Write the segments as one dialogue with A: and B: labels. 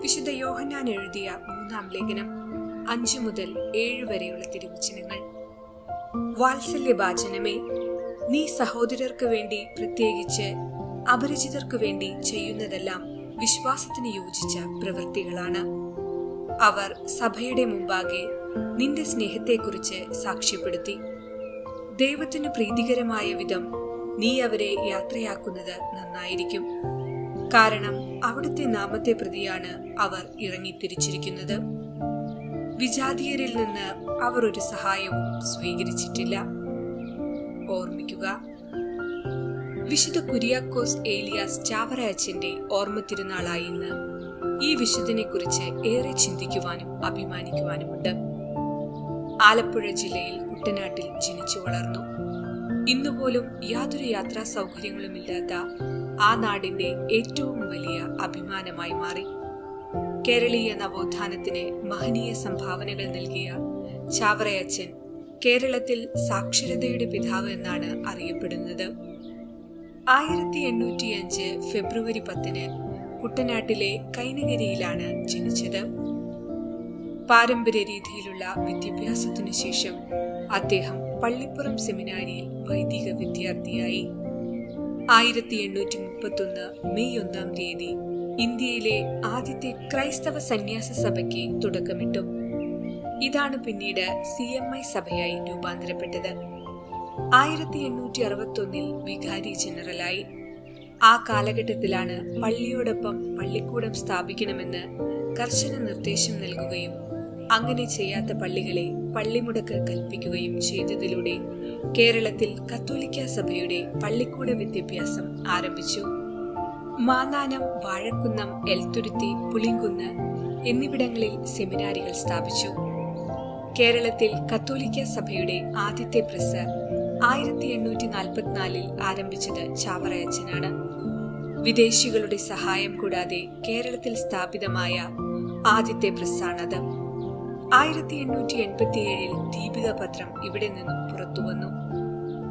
A: വിശുദ്ധ യോഹന്നാൻ എഴുതിയ മൂന്നാം ലേഖനം അഞ്ചു മുതൽ ഏഴ് വരെയുള്ള തിരുവചനങ്ങൾ. വാത്സല്യഭാചനമേ നീ സഹോദരർക്ക് വേണ്ടി പ്രത്യേകിച്ച് അപരിചിതർക്കു വേണ്ടി ചെയ്യുന്നതെല്ലാം വിശ്വാസത്തിന് യോജിച്ച പ്രവൃത്തികളാണ്. അവർ സഭയുടെ മുമ്പാകെ നിന്റെ സ്നേഹത്തെക്കുറിച്ച് സാക്ഷ്യപ്പെടുത്തി. ദൈവത്തിന് പ്രീതികരമായ വിധം നീ അവരെ യാത്രയാക്കുന്നത് നന്നായിരിക്കും. കാരണം അവിടുത്തെ നാമത്തെ പ്രതിയാണ് അവർ ഇറങ്ങിത്തിരിച്ചിരിക്കുന്നത്. വിജാതീയരിൽ നിന്ന് അവർ ഒരു സഹായവും സ്വീകരിച്ചിട്ടില്ല. ഓർമ്മിക്കുക വിശുദ്ധ കുര്യാക്കോസ് ഏലിയാസ് ചാവറയച്ചന്റെ ഓർമ്മ തിരുനാളായി ഈ വിശുദ്ധനെ കുറിച്ച് ഏറെ ചിന്തിക്കുവാനും അഭിമാനിക്കുവാനുമുണ്ട്. ആലപ്പുഴ ജില്ലയിൽ കുട്ടനാട്ടിൽ ജനിച്ചു വളർന്നു. ഇന്നുപോലും യാതൊരു യാത്രാ സൗകര്യങ്ങളുമില്ലാത്ത ആ നാടിന്റെ ഏറ്റവും വലിയ അഭിമാനമായി മാറി. കേരളീയ നവോത്ഥാനത്തിന് മഹനീയ സംഭാവനകൾ നൽകിയ ചാവറയച്ചൻ കേരളത്തിൽ സാക്ഷരതയുടെ പിതാവ് എന്നാണ് അറിയപ്പെടുന്നത്. ആയിരത്തി എണ്ണൂറ്റി അഞ്ച് ഫെബ്രുവരി പത്തിന് കുട്ടനാട്ടിലെ കൈനഗരിയിലാണ് ജനിച്ചത്. പാരമ്പര്യ രീതിയിലുള്ള വിദ്യാഭ്യാസത്തിനു ശേഷം അദ്ദേഹം പള്ളിപ്പുറം സെമിനാരിയിൽ വൈദിക വിദ്യാർത്ഥിയായി. ആയിരത്തി എണ്ണൂറ്റി മുപ്പത്തൊന്ന് മെയ് ഒന്നാം തീയതി ഇന്ത്യയിലെ ആദ്യത്തെ ക്രൈസ്തവ സന്യാസ സഭയ്ക്ക് തുടക്കമിട്ടു. ഇതാണ് പിന്നീട് സി എം ഐ സഭയായി രൂപാന്തരപ്പെട്ടത്. ആയിരത്തി എണ്ണൂറ്റി അറുപത്തൊന്നിൽ വികാരി ജനറലായി. ആ കാലഘട്ടത്തിലാണ് പള്ളിയോടൊപ്പം പള്ളിക്കൂടം സ്ഥാപിക്കണമെന്ന് കർശന നിർദ്ദേശം നൽകുകയും അങ്ങനെ ചെയ്യാത്ത പള്ളികളെ പള്ളിമുടക്ക് കൽപ്പിക്കുകയും ചെയ്തതിലൂടെ കേരളത്തിൽ കത്തോലിക്ക സഭയുടെ പള്ളിക്കൂട വിദ്യാഭ്യാസം ആരംഭിച്ചു. മാന്നാനം വാഴക്കുന്നം എൽത്തുരുത്തി പുളിങ്കുന്ന് എന്നിവിടങ്ങളിൽ സെമിനാരികൾ സ്ഥാപിച്ചു. കേരളത്തിൽ കത്തോലിക്ക സഭയുടെ ആദ്യത്തെ പ്രസ് ആയിരത്തി എണ്ണൂറ്റി നാൽപ്പത്തിനാലിൽ ആരംഭിച്ചത് ചാവറയച്ചനാണ്. വിദേശികളുടെ സഹായം കൂടാതെ കേരളത്തിൽ സ്ഥാപിതമായ ആദ്യത്തെ പ്രസ്സാണത് ആയിരത്തി എണ്ണൂറ്റി എൺപത്തിയേഴിൽ ദീപിക പത്രം ഇവിടെ നിന്നും പുറത്തു വന്നു.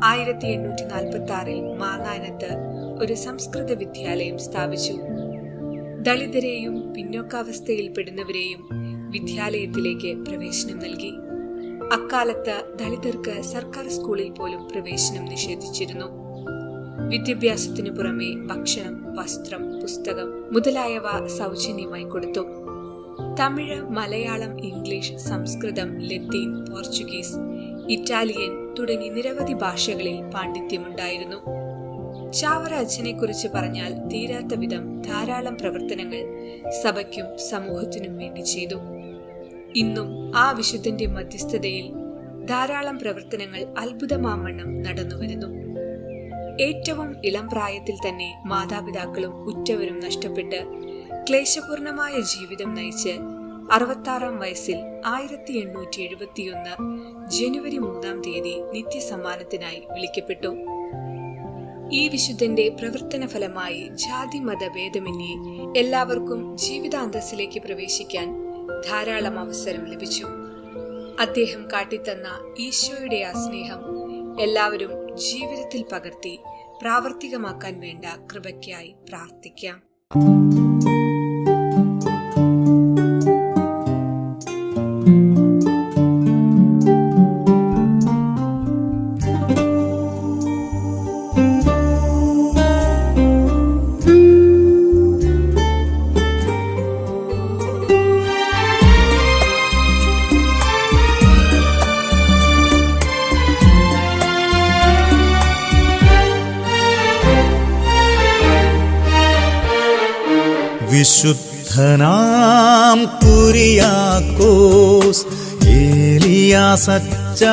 A: ആയിരത്തി എണ്ണൂറ്റി നാൽപ്പത്തി ആറിൽ മാങ്ങാനത്ത് ഒരു സംസ്കൃത വിദ്യാലയം സ്ഥാപിച്ചു. ദളിതരെയും പിന്നോക്കാവസ്ഥയിൽപ്പെടുന്നവരെയും വിദ്യാലയത്തിലേക്ക് പ്രവേശനം നൽകി. അക്കാലത്ത് ദളിതർക്ക് സർക്കാർ സ്കൂളിൽ പോലും പ്രവേശനം നിഷേധിച്ചിരുന്നു. വിദ്യാഭ്യാസത്തിനു പുറമെ ഭക്ഷണം വസ്ത്രം പുസ്തകം മുതലായവ സൗജന്യമായി കൊടുത്തു. തമിഴ് മലയാളം ഇംഗ്ലീഷ് സംസ്കൃതം ലത്തീൻ പോർച്ചുഗീസ് ഇറ്റാലിയൻ തുടങ്ങി നിരവധി ഭാഷകളിൽ പാണ്ഡിത്യമുണ്ടായിരുന്നു. ചാവറ അച്ഛനെ കുറിച്ച് പറഞ്ഞാൽ തീരാത്ത വിധം ധാരാളം പ്രവർത്തനങ്ങൾ സഭയ്ക്കും സമൂഹത്തിനും വേണ്ടി ചെയ്തു. ഇന്നും ആ വിശുദ്ധന്റെ മധ്യസ്ഥതയിൽ ധാരാളം പ്രവർത്തനങ്ങൾ അത്ഭുതമാമണ്ണം നടന്നുവരുന്നു. ഏറ്റവും ഇളം പ്രായത്തിൽ തന്നെ മാതാപിതാക്കളും ഉറ്റവരും നഷ്ടപ്പെട്ട് ക്ലേശപൂർണമായ ജീവിതം നയിച്ച് അറുപത്താറാം വയസ്സിൽ ആയിരത്തി എണ്ണൂറ്റി എഴുപത്തിയൊന്ന് ജനുവരി മൂന്നാം തീയതി നിത്യസമ്മാനത്തിനായി വിളിക്കപ്പെട്ടു. ഈ വിശുദ്ധന്റെ പ്രവർത്തന ഫലമായി ജാതി മത ഭേദമന്യേ എല്ലാവർക്കും ജീവിതാന്തസ്സിലേക്ക് പ്രവേശിക്കാൻ ധാരാളം അവസരം ലഭിച്ചു. അദ്ദേഹം കാട്ടിത്തന്ന ഈശോയുടെ ആ സ്നേഹം എല്ലാവരും ജീവിതത്തിൽ പകർത്തി പ്രാവർത്തികമാക്കാൻ വേണ്ട കൃപയ്ക്കായി പ്രാർത്ഥിക്കാം.
B: വിശുദ്ധനാം കുരിയാക്കോസ്. ഏലിയ സച്ച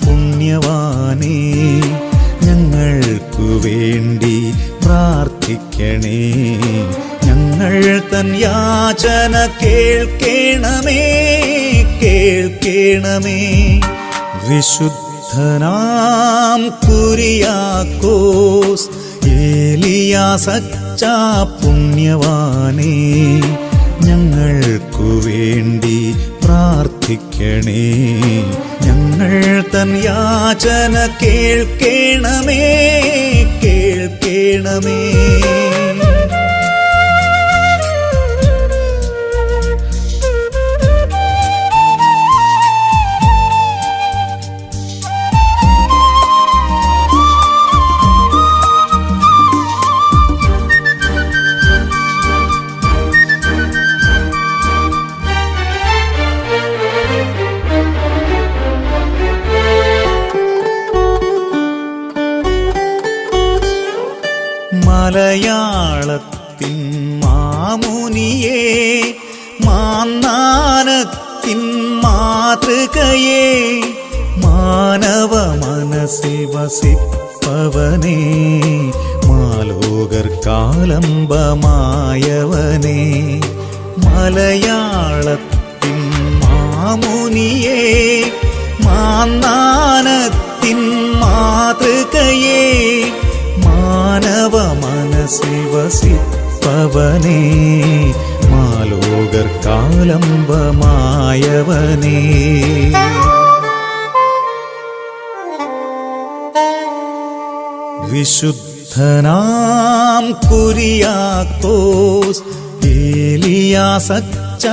B: പുണ്യവാനേ ഞങ്ങൾക്കു വേണ്ടി പ്രാർത്ഥിക്കണേ. ഞങ്ങൾ തൻ യാചന കേൾക്കേണമേ കേൾക്കേണമേ. വിശുദ്ധനാം കുരിയാക്കോസ് ഏലിയാ സച്ചാ പുണ്യവാനേ ഞങ്ങൾക്കു വേണ്ടി പ്രാർത്ഥിക്കണേ. ഞങ്ങൾ തൻ യാചന കേൾക്കേണമേ കേൾക്കേണമേ. മലയാളത്തിൻ മാമുനിയെ മാന്നാനത്തിൻ മാതൃകയെ മാനവ മനസ്സിൽ വസിപ്പവനെ മാലോകർ കാലംബമായവനേ മലയാളത്തിൻ മാമുനിയെ മാന്നാനത്തിൻ മാതൃകയെ മാനവ മനസ്സിൽ വസിപ്പവനെ മാലോകർ കാലംബമായവനേ വിശുദ്ധനാം കുരിയാക്കോസ് ഏലിയാ സച്ച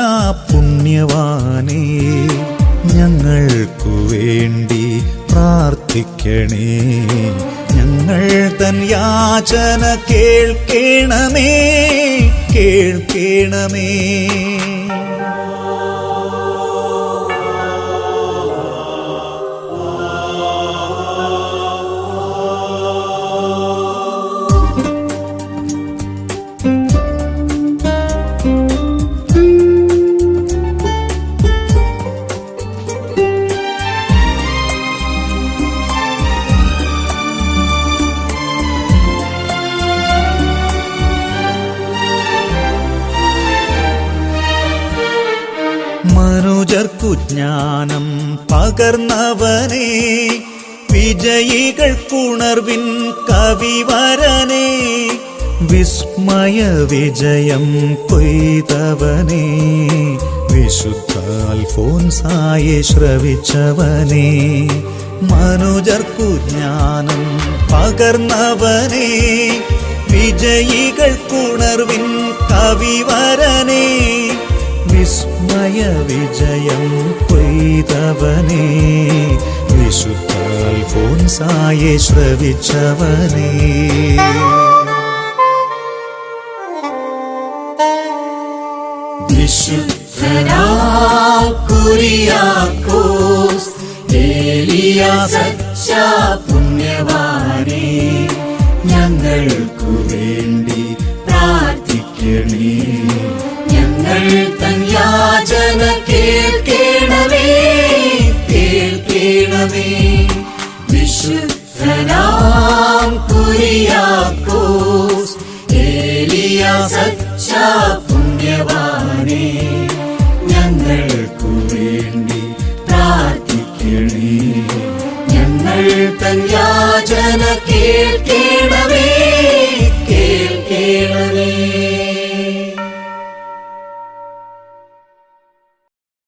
B: പുണ്യവാനേ. ഞങ്ങൾക്കു വേണ്ടി പ്രാർത്ഥിക്കണേ. ഞങ്ങൾ തൻ യാചന കേൾക്കണമേ കേൾക്കേണമേ. ജ്ഞാനം പകർന്നവനെ വിജയികൾക്കുണർവിൻ കവിവരനെ വിസ്മയ വിജയം കൊയ്തവനെ വിശുദ്ധ അൽഫോൻസായെ ശ്രവിച്ചവനെ മനുജർക്കു ജ്ഞാനം പകർന്നവനെ വിജയികൾക്കുണർവിൻ കവിവരനെ വിസ്മയ വിജയം കൊയ്തവനേ. വിശുദ്ധ അൽഫോൻസായെ ശ്രവിച്ചവനെ.
C: കുരിയാക്കോസ് ഏലിയാ സച്ച പുണ്യവാനേ. ഞങ്ങൾക്കു വേണ്ടി പ്രാർത്ഥിക്കണേ. ഞങ്ങൾ ഞങ്ങൾക്കു